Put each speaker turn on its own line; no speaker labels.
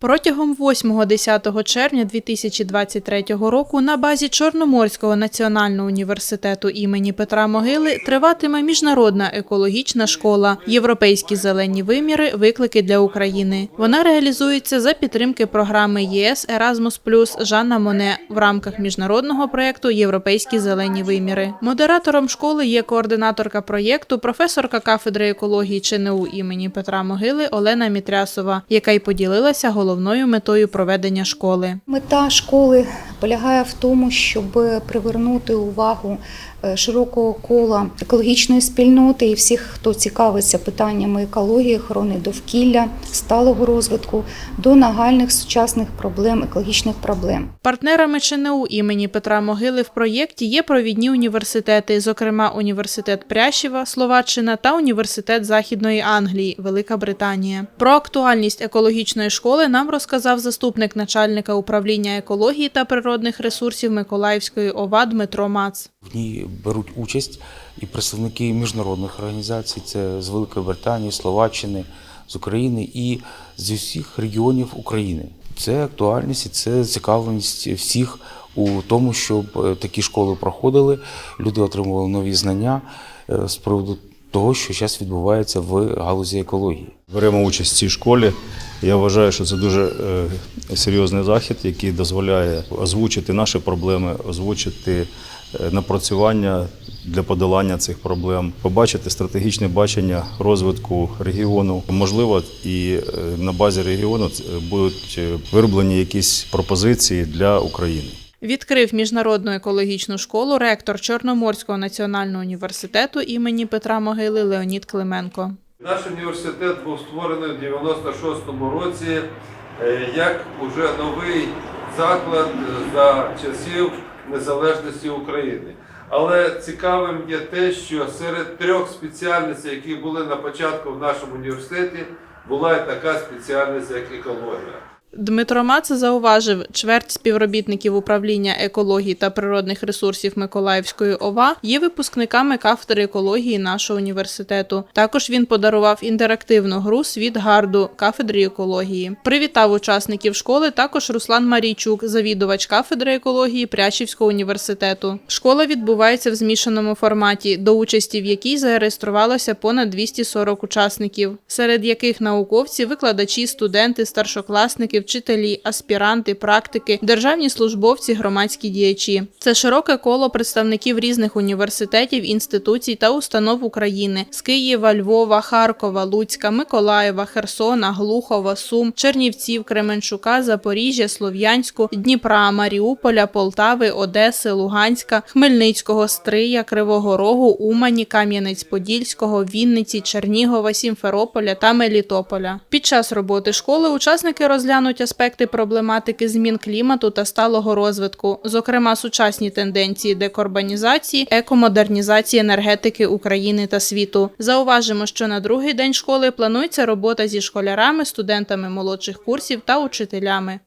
Протягом 8-10 червня 2023 року на базі Чорноморського національного університету імені Петра Могили триватиме міжнародна екологічна школа Європейські зелені виміри. Виклики для України. Вона реалізується за підтримки програми ЄС Еразмус Плюс Жанна Моне в рамках міжнародного проєкту Європейські зелені виміри. Модератором школи є координаторка проєкту, професорка кафедри екології ЧНУ імені Петра Могили Олена Мітрясова, яка й поділилася головною метою проведення школи.
Мета школи полягає в тому, щоб привернути увагу е, широкого кола екологічної спільноти і всіх, хто цікавиться питаннями екології, охорони довкілля, сталого розвитку до нагальних сучасних проблем, екологічних проблем.
Партнерами ЧНУ імені Петра Могили в проєкті є провідні університети, зокрема Університет Прящева, Словаччина та Університет Західної Англії, Велика Британія. Про актуальність екологічної школи нам розказав заступник начальника управління екології та природних ресурсів Миколаївської ОВА Дмитро Мац.
В ній беруть участь і представники міжнародних організацій, це з Великої Британії, Словаччини, з України і з усіх регіонів України. Це актуальність і це зацікавленість всіх у тому, щоб е, такі школи проходили, люди отримували нові знання е, з приводу того, що зараз відбувається в галузі екології.
Беремо участь в цій школі. Я вважаю, що це дуже е, серйозний захід, який дозволяє озвучити наші проблеми, озвучити е, напрацювання для подолання цих проблем, побачити стратегічне бачення розвитку регіону. Можливо, і е, на базі регіону будуть вироблені якісь пропозиції для України.
Відкрив міжнародну екологічну школу ректор Чорноморського національного університету імені Петра Могили Леонід Клименко.
Наш університет був створений у 96-му році е, як уже новий заклад за часів незалежності України. Але цікавим є те, що серед трьох спеціальностей, які були на початку в нашому університеті, була і така спеціальність, як екологія.
Дмитро Мац зауважив, чверть співробітників управління екології та природних ресурсів Миколаївської ОВА є випускниками кафедри екології нашого університету. Також він подарував інтерактивну гру Світ гарду кафедри екології. Привітав учасників школи також Руслан Марійчук, завідувач кафедри екології Прячівського університету. Школа відбувається в змішаному форматі, до участі в якій зареєструвалося понад 240 учасників, серед яких науковці, викладачі, студенти, старшокласники, вчителі, аспіранти, практики, державні службовці, громадські діячі. Це широке коло представників різних університетів, інституцій та установ України з Києва, Львова, Харкова, Луцька, Миколаєва, Херсона, Глухова, Сум, Чернівців, Кременчука, Запоріжжя, Слов'янську, Дніпра, Маріуполя, Полтави, Одеси, Луганська, Хмельницького, Стрия, Кривого Рогу, Умані, Кам'янець-Подільського, Вінниці, Чернігова, Сімферополя та Мелітополя. Під час роботи школи учасники розглянуть аспекти проблематики змін клімату та сталого розвитку, зокрема сучасні тенденції декарбонізації, екомодернізації енергетики України та світу. Зауважимо, що на другий день школи планується робота зі школярами, студентами молодших курсів та учителями.